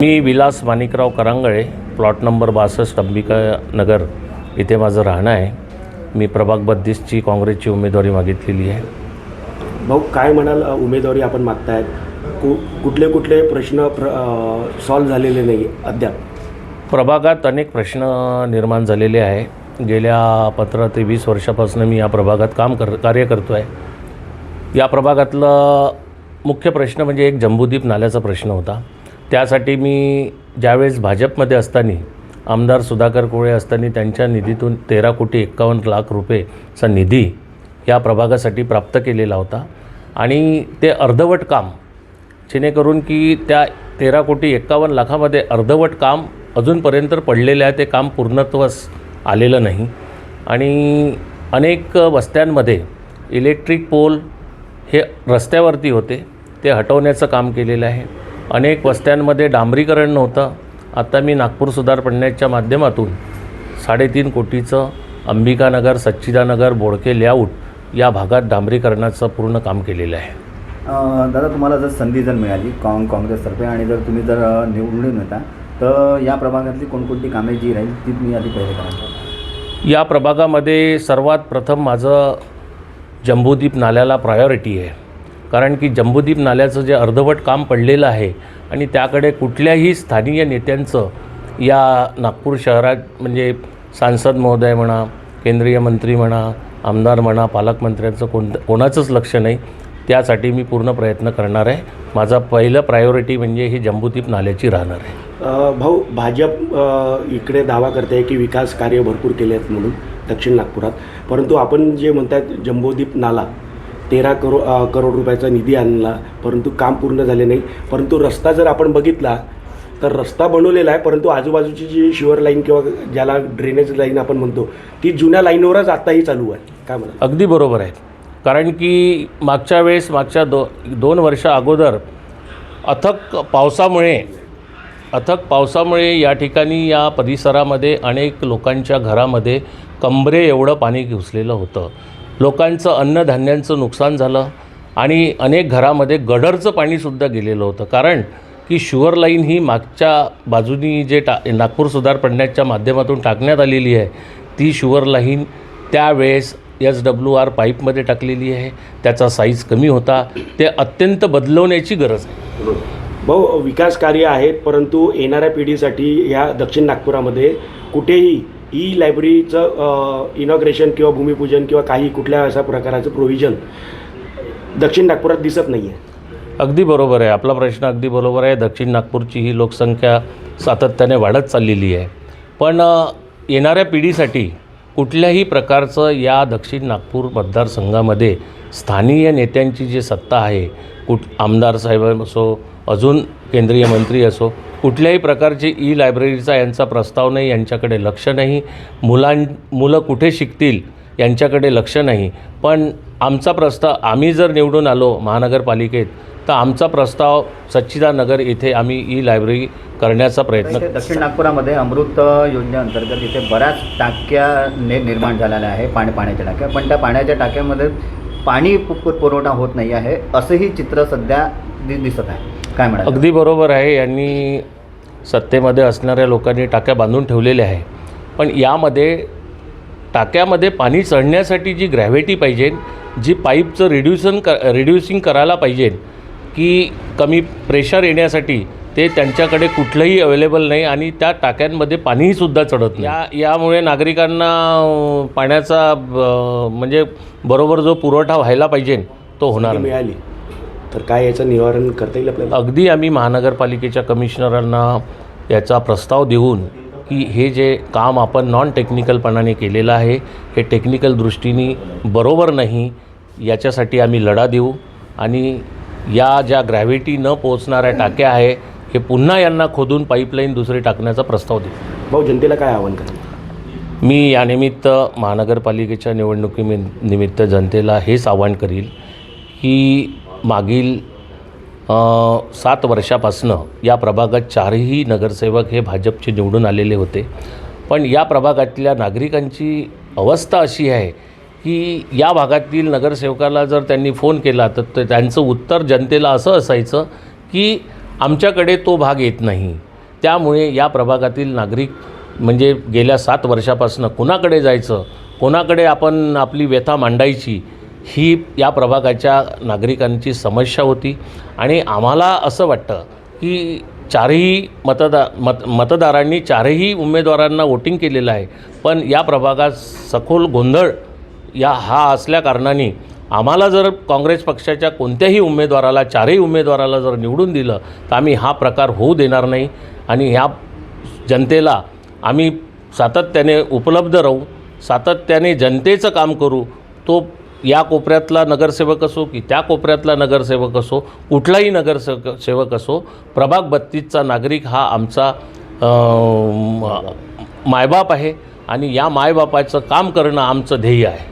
मी Vilas Manikrao Karangale plot number बासष्ट अंबिका नगर इथे माझं राहणं आहे. मी प्रभाग बत्तीसची काँग्रेसची उमेदवारी मागितलेली आहे. भाऊ काय म्हणाल उमेदवारी आपण मागतायत? कु कुठले कुठले प्रश्न प्र सॉल्व झालेले नाही अद्याप? प्रभागात अनेक प्रश्न निर्माण झालेले आहे. गेल्या पंधरा ते वीस वर्षापासून मी या प्रभागात काम कर कार्य करतो आहे या प्रभागातलं मुख्य प्रश्न म्हणजे एक जम्बूद्वीप नाल्याचा प्रश्न होता. त्यासाठी मी ज्यावेळेस भाजपमध्ये असताना आमदार सुधाकर कोळे असताना त्यांच्या निधीतून तेरा कोटी एक्कावन्न लाख रुपयेचा निधी या प्रभागासाठी प्राप्त केलेला होता. आणि ते अर्धवट काम जेणेकरून की त्या तेरा कोटी एक्कावन्न लाखामध्ये अर्धवट काम अजूनपर्यंत पडलेलं आहे ते काम पूर्णत्वास आलेलं नाही. आणि अनेक वस्त्यांमध्ये इलेक्ट्रिक पोल हे रस्त्यावरती होते ते हटवण्याचं काम केलेलं आहे. अनेक वस्त्यांमध्ये डांबरीकरण नव्हतं. आता मी नागपूर सुधार पडण्याच्या माध्यमातून साडेतीन कोटीचं अंबिकानगर सच्चिदानगर बोडके लेआउट या भागात डांबरीकरणाचं पूर्ण काम केलेलं आहे. दादा तुम्हाला जर संधी जर मिळाली काँग काँग्रेसतर्फे आणि जर तुम्ही जर निवडून येता तर या प्रभागातली कोणकोणती कामे जी राहील ती तुम्ही आधी पहिले करा या प्रभागामध्ये सर्वात प्रथम माझं जम्बूद्वीप नाल्याला प्रायोरिटी आहे. कारण की जम्बूद्वीप नाल्याचं जे अर्धवट काम पडलेलं आहे आणि त्याकडे कुठल्याही स्थानीय नेत्यांचं या नागपूर शहरात म्हणजे सांसद महोदय म्हणा केंद्रीय मंत्री म्हणा आमदार म्हणा पालकमंत्र्यांचं कोण कोणाचंच लक्ष नाही त्यासाठी मी पूर्ण प्रयत्न करणार आहे. माझा पहिलं प्रायोरिटी म्हणजे ही जम्बूद्वीप नाल्याची राहणार आहे. भाऊ भाजप इकडे दावा करते की विकास कार्य भरपूर केले आहेत म्हणून दक्षिण नागपुरात. परंतु आपण जे म्हणतात जम्बोदीप नाला तेरा करो करोड रुपयाचा निधी आणला परंतु काम पूर्ण झाले नाही. परंतु रस्ता जर आपण बघितला तर रस्ता बनवलेला आहे परंतु आजूबाजूची जी शिवर लाईन किंवा ज्याला ड्रेनेज लाईन आपण म्हणतो ती जुन्या लाईनवरच आत्ताही चालू आहे. काय म्हणा अगदी बरोबर आहे. कारण की मागच्या वेळेस मागच्या दो दोन वर्ष अगोदर अथक पावसामुळे अथक पावसामुळे या ठिकाणी या परिसरामध्ये अनेक लोकांच्या घरामध्ये कंबरे एवढं पाणी घुसलेलं होतं. लोकांचं अन्नधान्यांचं नुकसान झालं आणि अनेक घरामध्ये गडरचं पाणीसुद्धा गेलेलं होतं. कारण की शुअर लाईन ही मागच्या बाजूनी जे टा नागपूर सुधार पडण्याच्या माध्यमातून टाकण्यात आलेली आहे ती शुअर लाईन त्यावेळेस एस डब्ल्यू आर पाईपमध्ये टाकलेली आहे. त्याचा साईज कमी होता. ते अत्यंत बदलवण्याची गरज आहे. भाऊ विकास कार्य आहेत परंतु येणाऱ्या पिढीसाठी ह्या दक्षिण नागपुरामध्ये कुठेही ई लायब्ररीचं इनॉग्रेशन किंवा भूमिपूजन किंवा काही कुठल्या अशा प्रकाराचं प्रोव्हिजन दक्षिण नागपुरात दिसत नाही आहे अगदी बरोबर आहे. आपला प्रश्न अगदी बरोबर आहे. दक्षिण नागपूरची ही लोकसंख्या सातत्याने वाढत चाललेली आहे. पण येणाऱ्या पिढीसाठी कुठल्याही प्रकारचं या दक्षिण नागपूर मतदारसंघामध्ये स्थानीय नेत्यांची जी सत्ता आहे कुठ आमदार साहेब असो अजून केंद्रीय मंत्री असो कुठल्याही प्रकारची ई लायब्ररीचा यांचा प्रस्ताव नाही यांच्याकडे लक्ष नाही. मुलां मुलं कुठे शिकतील यांच्याकडे लक्ष नाही. पण आमचा प्रस्ताव आम्ही जर निवडून आलो महानगरपालिकेत तर आमचा प्रस्ताव सच्चिदानगर इथे आम्ही ई लायब्ररी करण्याचा प्रयत्न दक्षिण नागपुरामध्ये अमृत योजनेअंतर्गत इथे बऱ्याच टाक्या ने निर्माण झालेल्या आहे पाणी पाण्याच्या टाक्या. पण त्या पाण्याच्या टाक्यामध्ये पाणी पुरवठा होत नाही आहे असंही चित्र सध्या दिसत आहे. काय म्हणाल? अगदी बरोबर आहे. यांनी सत्तेमध्ये असणाऱ्या लोकांनी टाक्या बांधून ठेवलेल्या आहे. पण यामध्ये टाक्यामध्ये पाणी चढण्यासाठी जी ग्रॅव्हिटी पाहिजे जी पाईपचं रिड्युसन क रिड्युसिंग करायला पाहिजे की कमी प्रेशर येण्यासाठी ते त्यांच्याकडे कुठलंही अवेलेबल नाही आणि त्या टाक्यांमध्ये पाणीही सुद्धा चढत नाही. या यामुळे नागरिकांना पाण्याचा म्हणजे बरोबर जो पुरवठा व्हायला पाहिजे तो होणार मिळाली. तर काय याचं निवारण करता येईल आपल्याला? अगदी आम्ही महानगरपालिकेच्या कमिशनरांना याचा प्रस्ताव देऊन की हे जे काम आपण नॉन टेक्निकलपणाने केलेलं आहे हे टेक्निकल दृष्टीने बरोबर नाही याच्यासाठी आम्ही लढा देऊ आणि या ज्या ग्रॅव्हिटी न पोचणाऱ्या टाक्या आहे हे पुन्हा यांना खोदून पाईपलाईन दुसरी टाकण्याचा प्रस्ताव देऊ. भाऊ जनतेला काय आव्हान करेल मी यानिमित्त महानगरपालिकेच्या निवडणुकी निमित्त जनतेला हेच आवाहन करील की मागील सात वर्षापासनं या प्रभागात चारही नगरसेवक हे भाजपचे निवडून आलेले होते. पण या प्रभागातल्या नागरिकांची अवस्था अशी आहे की या भागातील नगरसेवकाला जर त्यांनी फोन केला तर ते- त्यांचं उत्तर जनतेला असं असायचं की आमच्याकडे तो भाग येत नाही. त्यामुळे या प्रभागातील नागरिक म्हणजे गेल्या सात वर्षापासून कोणाकडे जायचं कोणाकडे आपण आपली व्यथा मांडायची ही या प्रभागाच्या नागरिकांची समस्या होती. आणि आम्हाला असं वाटतं की चारही मतदा मत मतदारांनी चारही उमेदवारांना वोटिंग केलेलं आहे. पण या प्रभागात सखोल गोंधळ या हा असल्या कारणाने आम्हाला जर काँग्रेस पक्षाच्या कोणत्याही उमेदवाराला चारही उमेदवाराला जर निवडून दिलं तर आम्ही हा प्रकार होऊ देणार नाही. आणि ह्या जनतेला आम्ही सातत्याने उपलब्ध राहू सातत्याने जनतेचं काम करू तो या कोपऱ्यातला नगरसेवक असो की त्या कोपऱ्यातला नगरसेवक असो कुठलाही नगरसेवक सेवक असो प्रभाग बत्तीसचा नागरिक हा आमचा मायबाप आहे आणि या मायबापाचं काम करणं आमचं ध्येय आहे.